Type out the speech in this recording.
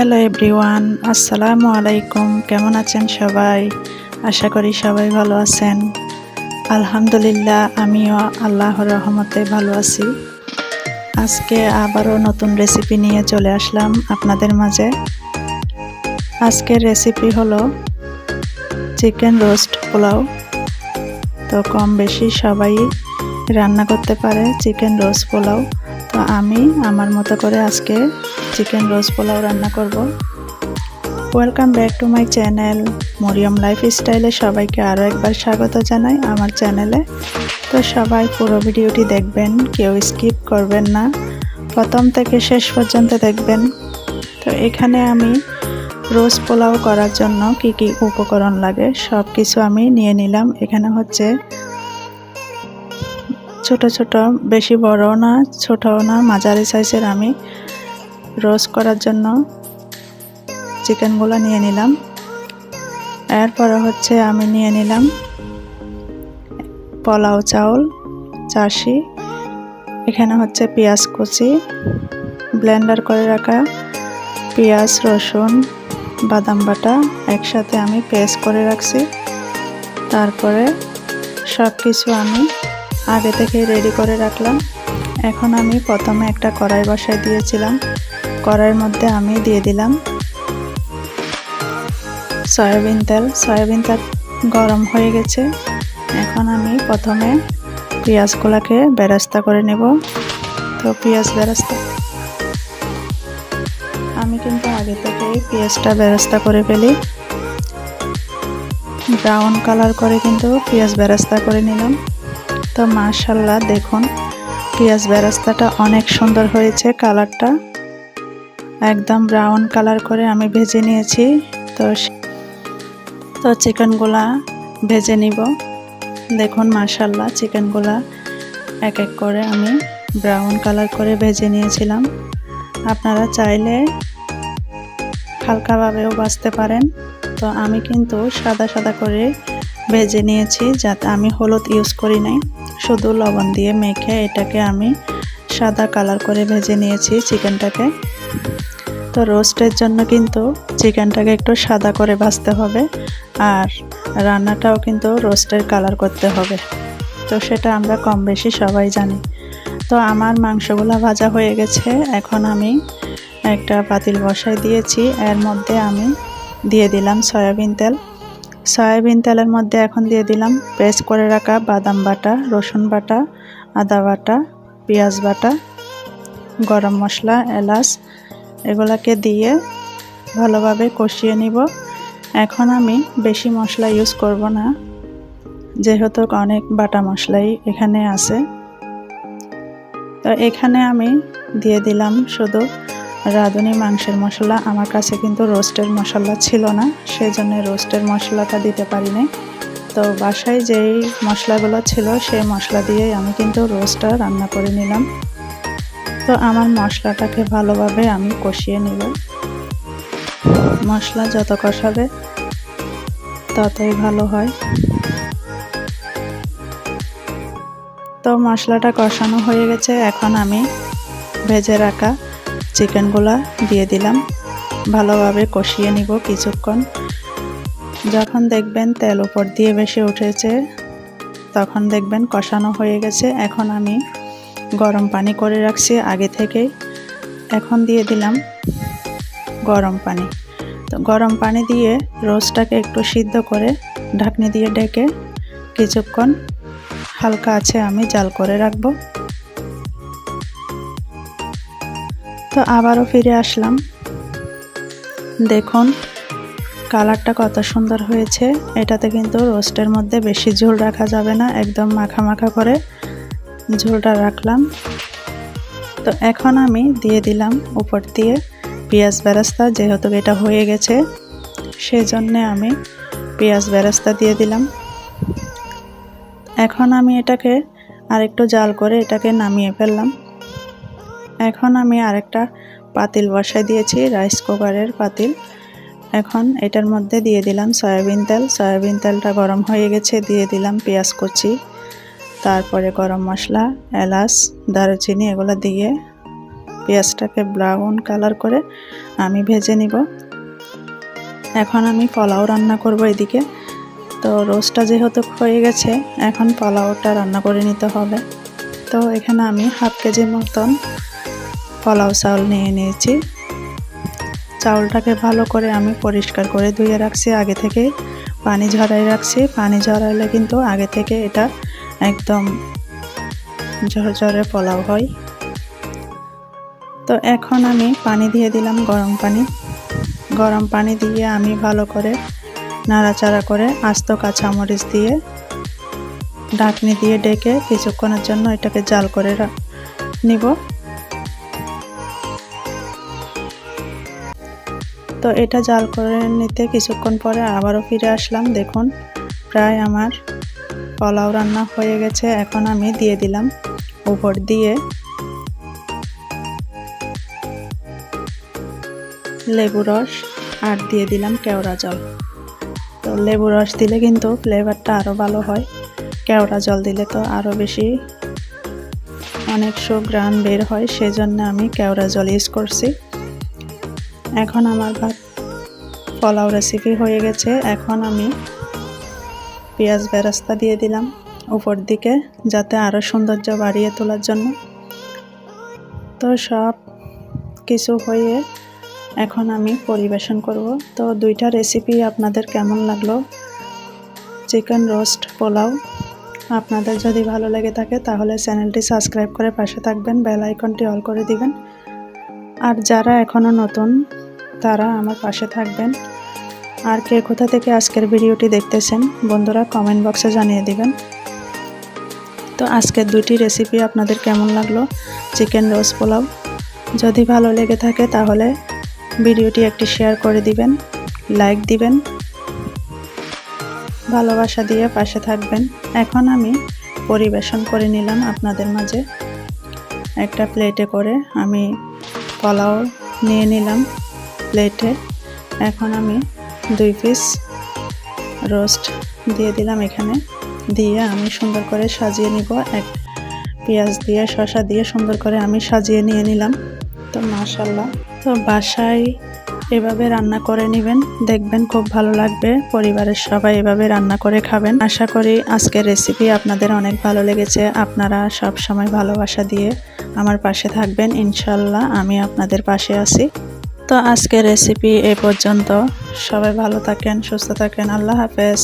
Hello everyone, আসসালামু আলাইকুম। কেমন আছেন সবাই? আশা করি সবাই ভালো আছেন। আলহামদুলিল্লাহ, আমিও আল্লাহর রহমতে ভালো আছি। আজকে আবারও নতুন রেসিপি নিয়ে চলে আসলাম আপনাদের মাঝে। আজকের রেসিপি হলো চিকেন রোস্ট পোলাও। তো কম বেশি সবাই রান্না করতে পারে চিকেন রোস্ট পোলাও। তো আমি আমার মতো করে আজকে চিকেন রোস্ট পোলাও রান্না করব। Welcome back to my channel Mariam life স্টাইলে সবাইকে আরও একবার স্বাগত জানাই আমার চ্যানেলে তো সবাই পুরো ভিডিওটি দেখবেন, কেউ স্কিপ করবেন না। প্রথম থেকে শেষ পর্যন্ত দেখবেন। তো এখানে আমি রোজ পোলাও করার জন্য কি কি উপকরণ লাগে সব কিছু আমি নিয়ে নিলাম। এখানে হচ্ছে ছোট ছোট, বেশি বড়ও না, ছোটও না, মাঝারি সাইজের আমি রোস্ট করার জন্য চিকেনগুলো নিয়ে নিলাম। এরপরে হচ্ছে আমি নিয়ে নিলাম পোলাও চাউল চাষি এখানে হচ্ছে পেঁয়াজ কুচি, ব্লেন্ডার করে রাখা পেঁয়াজ, রসুন, বাদাম বাটা একসাথে আমি পেস্ট করে রাখছি। তারপরে সব কিছু আমি আগে থেকেই রেডি করে রাখলাম। এখন আমি প্রথমে একটা কড়াই বসায় দিয়েছিলাম। কড়াইয়ের মধ্যে আমি দিয়ে দিলাম সয়াবিন তেল। সয়াবিন তেল গরম হয়ে গেছে। এখন আমি প্রথমে পেঁয়াজগুলোকে বেরাস্তা করে নেব। তো পেঁয়াজ বেরাস্তা। আমি কিন্তু আগে থেকেই পেঁয়াজটা বেরাস্তা করে ফেলি। ব্রাউন কালার করে কিন্তু পেঁয়াজ বেরাস্তা করে নিলাম। তো মাশাল্লাহ, দেখুন, পেঁয়াজ বেরাস্তাটা অনেক সুন্দর হয়েছে কালারটা। একদম ব্রাউন কালার করে আমি ভেজে নিয়েছি। তো তো চিকেনগুলা ভেজে নিব। দেখুন মাশাল্লাহ চিকেনগুলা এক এক করে আমি ব্রাউন কালার করে ভেজে নিয়েছিলাম। আপনারা চাইলে হালকাভাবেও বাঁচতে পারেন। তো আমি কিন্তু সাদা সাদা করে ভেজে নিয়েছি, যাতে আমি হলুদ ইউজ করি নাই। শুধু লবণ দিয়ে মেখে এটাকে আমি সাদা কালার করে ভেজে নিয়েছি চিকেনটাকে তো রোস্টের জন্য কিন্তু চিকেনটাকে একটু সাদা করে ভাজতে হবে আর রান্নাটাও কিন্তু রোস্টের কালার করতে হবে। তো সেটা আমরা কম বেশি সবাই জানি। তো আমার মাংসগুলো ভাজা হয়ে গেছে। এখন আমি একটা পাতিল বসাই দিয়েছি। এর মধ্যে আমি দিয়ে দিলাম সয়াবিন তেল। সয়াবিন তেলের মধ্যে এখন দিয়ে দিলাম পেস্ট করে রাখা বাদাম বাটা, রসুন বাটা, আদা বাটা, পেঁয়াজ বাটা, গরম মশলা, এলাচ এগুলাকে দিয়ে ভালোভাবে কষিয়ে নিব। এখন আমি বেশি মশলা ইউজ করব না, যেহেতু অনেক বাটা মশলাই এখানে আছে। তো এখানে আমি দিয়ে দিলাম শুধু রাঁধুনি মাংসের মশলা। আমার কাছে কিন্তু রোস্টের মশলা ছিল না সেই জন্য রোস্টের মশলাটা দিতে পারিনি। তো বাসায় যেই মশলাগুলো ছিল, সেই মশলা দিয়েই আমি কিন্তু রোস্টটা রান্না করে নিলাম। তো আমার মশলাটাকে ভালোভাবে আমি কষিয়ে নিব। মশলা যত কষাবে, ততই ভালো হয়। তো মশলাটা কষানো হয়ে গেছে। এখন আমি ভেজে রাখা চিকেনগুলা দিয়ে দিলাম। ভালোভাবে কষিয়ে নিব কিছুক্ষণ। যখন দেখবেন তেল উপর দিয়ে বেশি উঠেছে, তখন দেখবেন কষানো হয়ে গেছে। এখন আমি গরম পানি করে রাখছি আগে থেকেই। এখন দিয়ে দিলাম গরম পানি। তো গরম পানি দিয়ে রোস্টটাকে একটু সিদ্ধ করে ঢাকনি দিয়ে ডেকে কিছুক্ষণ হালকা আছে আমি জাল করে রাখব। তো আবারও ফিরে আসলাম। দেখুন, কালারটা কত সুন্দর হয়েছে। এটাতে কিন্তু রোস্টের মধ্যে বেশি ঝোল রাখা যাবে না, একদম মাখা মাখা করে। ঝোলটা রাখলাম। তো এখন আমি দিয়ে দিলাম উপর দিয়ে পেঁয়াজ বেরাস্তা, যেহেতু এটা হয়ে গেছে সেই জন্যে আমি পেঁয়াজ বেরাস্তা দিয়ে দিলাম। এখন আমি এটাকে আরেকটু জাল করে এটাকে নামিয়ে ফেললাম। এখন আমি আরেকটা পাতিল বসাই দিয়েছি, রাইস কুকারের পাতিল। এখন এটার মধ্যে দিয়ে দিলাম সয়াবিন তেল। সয়াবিন তেলটা গরম হয়ে গেছে, দিয়ে দিলাম পেঁয়াজ কুচি। তারপরে গরম মশলা, এলাচ, দারুচিনি এগুলো দিয়ে পেঁয়াজটাকে ব্রাউন কালার করে আমি ভেজে নিব। এখন আমি পোলাও রান্না করব এদিকে। তো রোস্টটা যেহেতু হয়ে গেছে, এখন পোলাওটা রান্না করে নিতে হবে। তো এখানে আমি হাফ কেজি মতন পোলাও চাউল নিয়ে নিয়েছি। চাউলটাকে ভালো করে আমি পরিষ্কার করে ধুয়ে রাখছি, আগে থেকে পানি ঝরাই রাখছি। পানি ঝরাইলে কিন্তু আগে থেকে এটা একদম ঝরঝরে পোলাও হয়। তো এখন আমি পানি দিয়ে দিলাম গরম পানি। গরম পানি দিয়ে আমি ভালো করে নাড়াচাড়া করে আস্ত কাঁচামরিচ দিয়ে ঢাকনি দিয়ে ডেকে কিছুক্ষণের জন্য এটাকে জাল করে নিব। তো এটা জাল করে নিতে কিছুক্ষণ পরে আবারও ফিরে আসলাম। দেখুন, প্রায় আমার পোলাও রান্না হয়ে গেছে, এখন আমি দিয়ে দিলাম উপর দিয়ে লেবু রস আর দিয়ে দিলাম কেওড়া জল। তো লেবু রস দিলে কিন্তু ফ্লেভারটা আরও ভালো হয়। কেওড়া জল দিলে তো আরও বেশি অনেক গ্রান বের হয়, সেজন্য আমি কেওড়া জল ইউজ করছি। এখন আমার ভাত পোলাও রেসিপি হয়ে গেছে, এখন আমি পেঁয়াজ বেরাস্তা দিয়ে দিলাম উপর দিকে যাতে আরও সৌন্দর্য বাড়িয়ে তোলার জন্য। তো সব কিছু হয়ে এখন আমি পরিবেশন করব। তো দুইটা রেসিপি আপনাদের কেমন লাগল? Chicken roast pulao. আপনাদের যদি ভালো লেগে থাকে তাহলে চ্যানেলটি সাবস্ক্রাইব করে পাশে থাকবেন বেল আইকনটি অল করে দিবেন। আর যারা এখনও নতুন, তারা আমার পাশে থাকবেন। আর কে কোথা থেকে আজকের ভিডিওটি দেখতেছেন, বন্ধুরা কমেন্ট বক্সে জানিয়ে দিবেন। তো আজকের দুটি রেসিপি আপনাদের কেমন লাগল? Chicken roast pulao. যদি ভালো লেগে থাকে তাহলে ভিডিওটি একটি শেয়ার করে দিবেন লাইক দিবেন, ভালোবাসা দিয়ে পাশে থাকবেন। এখন আমি পরিবেশন করে নিলাম আপনাদের মাঝে। একটা প্লেটে করে আমি পোলাও নিয়ে নিলাম প্লেটে এখন আমি দুই পিস রোস্ট দিয়ে দিলাম এখানে। দিয়ে আমি সুন্দর করে সাজিয়ে নিব। এক পেঁয়াজ দিয়ে শশা দিয়ে সুন্দর করে আমি সাজিয়ে নিয়ে নিলাম। তো মাশাল্লাহ তো বাসায় এভাবে রান্না করে নেবেন। দেখবেন খুব ভালো লাগবে। পরিবারের সবাই এভাবে রান্না করে খাবেন। আশা করি আজকের রেসিপি আপনাদের অনেক ভালো লেগেছে। আপনারা সব সময় ভালোবাসা দিয়ে আমার পাশে থাকবেন। ইনশাল্লাহ আমি আপনাদের পাশে আছি। তো আজকের রেসিপি এ পর্যন্ত। সবাই ভালো থাকেন সুস্থ থাকেন। আল্লাহ হাফেজ।